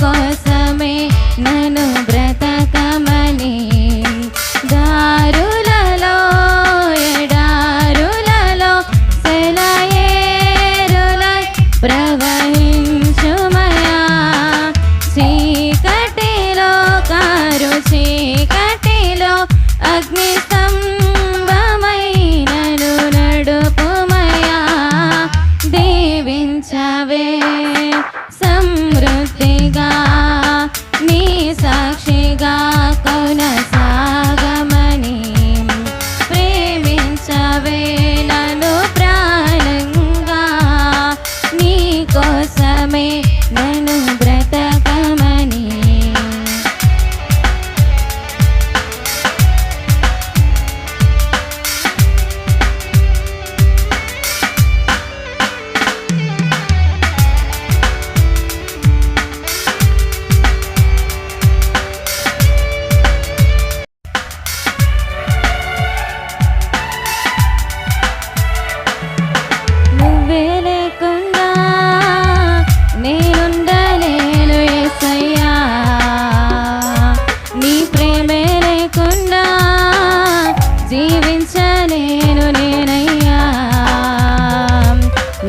కోసమే నన్ను కోసమే నన్ను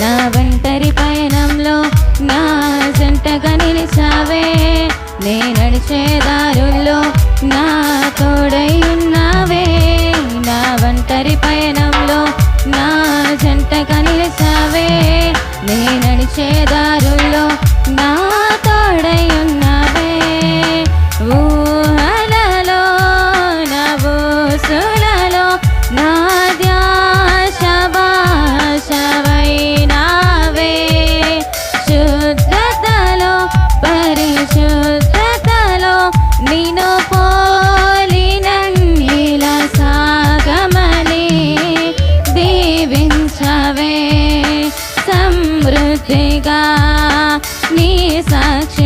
నా ఒంటరి పయనంలో నా జంటగా నిలిచావే. నే నడిచే దారుల్లో నా తోడై ఉన్నావే. నా ఒంటరి పయనంలో నా జంటగా నిలిచావే. నే నడిచే దారుల్లో నా తోడై साक्षी